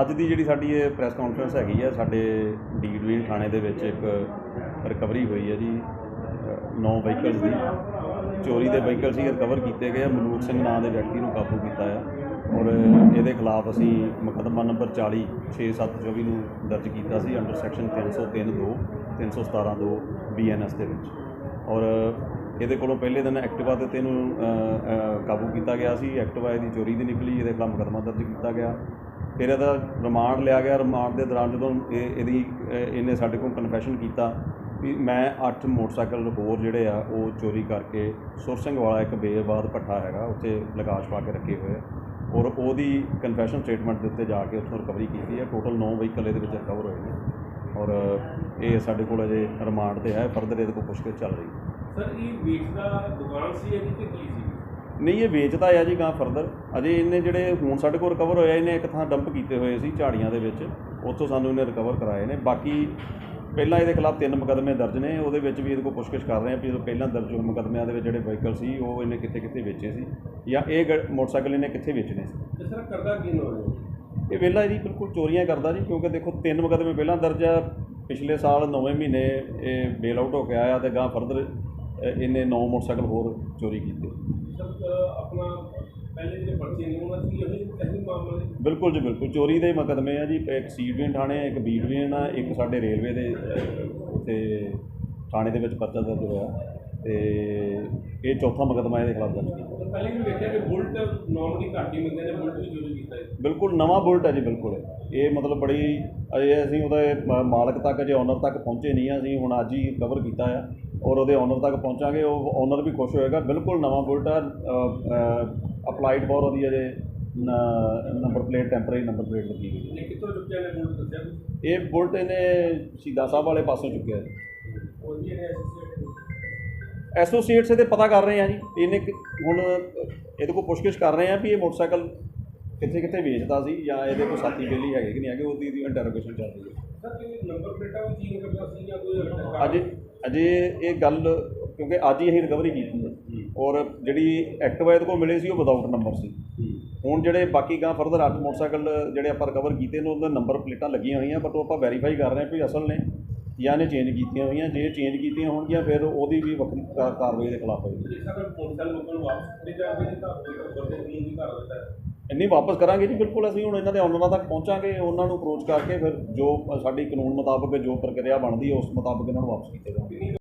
ਅੱਜ ਦੀ ਜਿਹੜੀ ਸਾਡੀ ਇਹ ਪ੍ਰੈਸ ਕਾਨਫਰੰਸ ਹੈਗੀ ਆ, ਸਾਡੇ ਡੀ ਡਿਵੀਜ਼ਨ ਥਾਣੇ ਦੇ ਵਿੱਚ ਇੱਕ ਰਿਕਵਰੀ ਹੋਈ ਹੈ ਜੀ। ਨੌ ਵਹੀਕਲਸ ਦੀ ਚੋਰੀ ਦੇ ਵਹੀਕਲ ਸੀ ਰਿਕਵਰ ਕੀਤੇ ਗਏ ਆ। ਮਲੂਕ ਸਿੰਘ ਨਾਂ ਦੇ ਵਿਅਕਤੀ ਨੂੰ ਕਾਬੂ ਕੀਤਾ ਆ। ਔਰ ਇਹਦੇ ਖਿਲਾਫ ਅਸੀਂ ਮੁਕੱਦਮਾ ਨੰਬਰ 40 6724 ਨੂੰ ਦਰਜ ਕੀਤਾ ਸੀ ਅੰਡਰ ਸੈਕਸ਼ਨ 303 2 317 2 ਬੀਐਨਐਸ ਦੇ ਵਿੱਚ। ਔਰ ਇਹਦੇ ਕੋਲੋਂ ਪਹਿਲੇ ਦਿਨ ਐਕਟਿਵਾ ਤੇ ਤੈਨੂੰ ਕਾਬੂ ਕੀਤਾ ਗਿਆ ਸੀ। ਐਕਟਿਵਾ ਇਹਦੀ ਚੋਰੀ ਦੀ ਨਿਕਲੀ, ਇਹਦੇ ਖਿਲਾਫ ਮੁਕੱਦਮਾ ਦਰਜ ਕੀਤਾ ਗਿਆ। ਫਿਰ ਇਹਦਾ ਰਿਮਾਂਡ ਲਿਆ ਗਿਆ। ਰਿਮਾਂਡ ਦੇ ਦੌਰਾਨ ਜਦੋਂ ਇਹ ਇਹਦੀ ਇਹਨੇ ਸਾਡੇ ਕੋਲ ਕਨਫੈਸ਼ਨ ਕੀਤਾ ਵੀ ਮੈਂ 8 ਮੋਟਰਸਾਈਕਲ ਹੋਰ ਜਿਹੜੇ ਆ, ਉਹ ਚੋਰੀ ਕਰਕੇ ਸੁਰਸਿੰਘ ਵਾਲਾ ਇੱਕ ਬੇਬਾਦ ਪੱਠਾ ਹੈਗਾ, ਉੱਥੇ ਲਗਾਸ਼ ਪਾ ਕੇ ਰੱਖੇ ਹੋਏ ਆ। ਔਰ ਉਹਦੀ ਕਨਫੈਸ਼ਨ ਸਟੇਟਮੈਂਟ ਦੇ ਉੱਤੇ ਜਾ ਕੇ ਉੱਥੋਂ ਰਿਕਵਰੀ ਕੀਤੀ ਹੈ। ਟੋਟਲ 9 ਵਹੀਕਲ ਇਹਦੇ ਵਿੱਚ ਰਿਕਵਰ ਹੋਏ ਨੇ। ਔਰ ਇਹ ਸਾਡੇ ਕੋਲ ਅਜੇ ਰਿਮਾਂਡ ਤੇ ਹੈ ਫਰਦਰ ਇਹਦੇ ਕੋਲ ਪੁੱਛਗਿੱਛ ਚੱਲ ਰਹੀ ਹੈ। ਸਰ, ਇਹ ਵੇਚਦਾ ਦੁਕਾਨ ਸੀ ਇਹਦੀ ਤੇ ਕੀ ਸੀ? ਨਹੀਂ ਇਹ ਵੇਚਦਾ ਆ ਜੀ ਗਾਂ ਫਰਦਰ ਅਜੇ ਇਹਨੇ ਜਿਹੜੇ ਹੁਣ ਸਾਡੇ ਕੋਲ ਰਿਕਵਰ ਹੋਇਆ ਇਹਨੇ ਇੱਕ ਥਾਂ ਡੰਪ ਕੀਤੇ ਹੋਏ ਸੀ ਝਾੜੀਆਂ ਦੇ ਵਿੱਚ। ਉੱਥੋਂ ਸਾਨੂੰ ਇਹਨੇ ਰਿਕਵਰ ਕਰਾਏ ਨੇ। ਬਾਕੀ ਪਹਿਲਾਂ ਇਹਦੇ ਖਿਲਾਫ ਤਿੰਨ ਮੁਕੱਦਮੇ ਦਰਜ ਨੇ। ਉਹਦੇ ਵਿੱਚ ਵੀ ਇਹਦੇ ਕੋਲ ਪੁੱਛਗਿੱਛ ਕਰ ਰਹੇ ਆ ਵੀ ਪਹਿਲਾਂ ਦਰਜ ਹੋਏ ਮੁਕੱਦਮਿਆਂ ਦੇ ਵਿੱਚ ਜਿਹੜੇ ਵਹੀਕਲ ਸੀ ਉਹ ਇਹਨੇ ਕਿੱਥੇ ਕਿੱਥੇ ਵੇਚੇ ਸੀ ਜਾਂ ਇਹ ਮੋਟਰਸਾਈਕਲ ਇਹਨੇ ਕਿੱਥੇ ਵੇਚਣੇ ਸੀ। ਕਰਦਾ ਕੀ ਨਾ? ਇਹ ਵਿਹਲਾ ਜੀ ਬਿਲਕੁਲ ਚੋਰੀਆਂ ਕਰਦਾ ਜੀ ਕਿਉਂਕਿ ਦੇਖੋ ਤਿੰਨ ਮੁਕੱਦਮੇ ਪਹਿਲਾਂ ਦਰਜ ਆ। ਪਿਛਲੇ ਸਾਲ ਨੌਵੇਂ ਮਹੀਨੇ ਇਹ ਬੇਲ ਆਊਟ ਹੋ ਕੇ ਆਇਆ ਤੇ ਗਾਂ ਫਰਦਰ ਇਹਨੇ ਨੌ ਮੋਟਰਸਾਈਕਲ ਹੋਰ ਚੋਰੀ ਕੀਤੇ। ਬਿਲਕੁਲ ਜੀ ਬਿਲਕੁਲ। ਚੋਰੀ ਦੇ ਮੁਕੱਦਮੇ ਆ ਜੀ। ਇੱਕ ਸੀ ਡਿਵੀਜ਼ਨ ਥਾਣੇ ਆ, ਇੱਕ ਬੀ ਡਿਵੀਜ਼ਨ ਆ ਇੱਕ ਸਾਡੇ ਰੇਲਵੇ ਦੇ ਉੱਥੇ ਥਾਣੇ ਦੇ ਵਿੱਚ ਪਰਚਾ ਦਰਜ ਹੋਇਆ। ਤੇ ਇਹ ਚੌਥਾ ਮੁਕੱਦਮਾ ਇਹਦੇ ਖਿਲਾਫ ਦਰਜ ਕੀਤਾ। ਤਾਂ ਪਹਿਲੇ ਵੀ ਵੇਖਿਆ ਕਿ ਬੁਲਟ ਨਾਰਮਲੀ ਘੱਟ ਹੀ ਮਿਲਦੇ ਨੇ ਬੁਲਟ ਵੀ ਚੋਰੀ ਕੀਤਾ ਬਿਲਕੁਲ ਨਵਾਂ ਬੁਲਟ ਹੈ ਜੀ ਬਿਲਕੁਲ। ਇਹ ਮਤਲਬ ਬੜੀ ਅਜੇ ਅਸੀਂ ਉਹਦੇ ਮਾਲਕ ਤੱਕ ਜੇ ਓਨਰ ਤੱਕ ਪਹੁੰਚੇ ਨਹੀਂ ਆ। ਅਸੀਂ ਹੁਣ ਅੱਜ ਹੀ ਕਵਰ ਕੀਤਾ ਆ। ਔਰ ਉਹਦੇ ਓਨਰ ਤੱਕ ਪਹੁੰਚਾਂਗੇ ਉਹ ਓਨਰ ਵੀ ਖੁਸ਼ ਹੋਏਗਾ। ਬਿਲਕੁਲ ਨਵਾਂ ਬੁਲਟ ਆ ਅਪਲਾਈਡ ਫॉर ਉਹਦੀ ਅਜੇ number plate temporary number plate ਲੱਗੀ ਹੋਈ ਹੈ। ਕਿੱਥੋਂ ਚੁੱਕਿਆ ਨੇ ਬੁਲਟ ਦੱਸਿਆ? ਇਹ ਬੁਲਟ ਇਹਨੇ ਸ਼ਹੀਦਾਂ ਸਾਹਿਬ ਵਾਲੇ ਪਾਸੋਂ ਚੁੱਕਿਆ associate ਐਸੋਸੀਏਟਸ ਇਹਦੇ ਪਤਾ ਕਰ ਰਹੇ ਆ ਜੀ। ਇਹਨੇ ਹੁਣ ਇਹਦੇ ਕੋਲ ਪੁੱਛਗਿੱਛ ਕਰ ਰਹੇ ਆ ਵੀ ਇਹ ਮੋਟਰਸਾਈਕਲ ਕਿੱਥੇ ਕਿੱਥੇ ਵੇਚਦਾ ਸੀ ਜਾਂ ਇਹਦੇ ਕੋਲ ਸਾਥੀ ਬੇਲੀ ਹੈਗੇ ਕਿ ਨਹੀਂ ਹੈਗੇ ਉਹਦੀ ਦੀ ਇੰਟਰੋਗੇਸ਼ਨ ਚੱਲ ਰਹੀ ਹੈ। ਸਰ ਇਹ ਨੰਬਰ ਪਲੇਟਾਂ ਵੀ ਚੀਨ ਕਰਦਾ ਸੀ ਜਾਂ ਕੋਈ ਅੱਜ ਅਜੇ ਇਹ ਗੱਲ ਕਿਉਂਕਿ ਅੱਜ ਹੀ ਅਸੀਂ ਰਿਕਵਰੀ ਕੀਤੀ ਹੈ। ਔਰ ਜਿਹੜੀ ਐਕਟਿਵਾ ਇਹਦੇ ਕੋਲ ਮਿਲੇ ਸੀ ਉਹ ਵਿਦਆਊਟ ਨੰਬਰ ਸੀ। ਹੁਣ ਜਿਹੜੇ ਬਾਕੀ ਗਾਂ ਫਰਦਰ ਅੱਠ ਮੋਟਰਸਾਈਕਲ ਜਿਹੜੇ ਆਪਾਂ ਰਿਕਵਰ ਕੀਤੇ ਨੇ ਉਹਨਾਂ ਦੇ ਨੰਬਰ ਪਲੇਟਾਂ ਲੱਗੀਆਂ ਹੋਈਆਂ ਬਟ ਉਹ ਆਪਾਂ ਵੈਰੀਫਾਈ ਕਰ ਰਹੇ ਹਾਂ ਵੀ ਅਸਲ ਨੇ ਜਾਂ ਨੇ ਚੇਂਜ ਕੀਤੀਆਂ ਹੋਈਆਂ। ਜੇ ਚੇਂਜ ਕੀਤੀਆਂ ਹੋਣਗੀਆਂ ਫਿਰ ਉਹਦੀ ਵੀ ਵੱਖਰੀ ਕਾ- ਕਾਰਵਾਈ ਦੇ ਖਿਲਾਫ ਹੋਏਗੀ। ਇੰਨੀ ਵਾਪਸ ਕਰਾਂਗੇ ਜੀ, ਬਿਲਕੁਲ ਅਸੀਂ ਹੁਣ ਇਹਨਾਂ ਦੇ ਓਨਰਾਂ ਤੱਕ ਪਹੁੰਚਾਂਗੇ, ਉਹਨਾਂ ਨੂੰ ਅਪਰੋਚ ਕਰਕੇ ਫਿਰ ਜੋ ਸਾਡੀ ਕਾਨੂੰਨ ਮੁਤਾਬਕ ਜੋ ਪ੍ਰਕਿਰਿਆ ਬਣਦੀ ਹੈ, ਉਸ ਮੁਤਾਬਕ ਇਹਨਾਂ ਨੂੰ ਵਾਪਸ ਕੀਤੇ ਜਾਣਗੇ।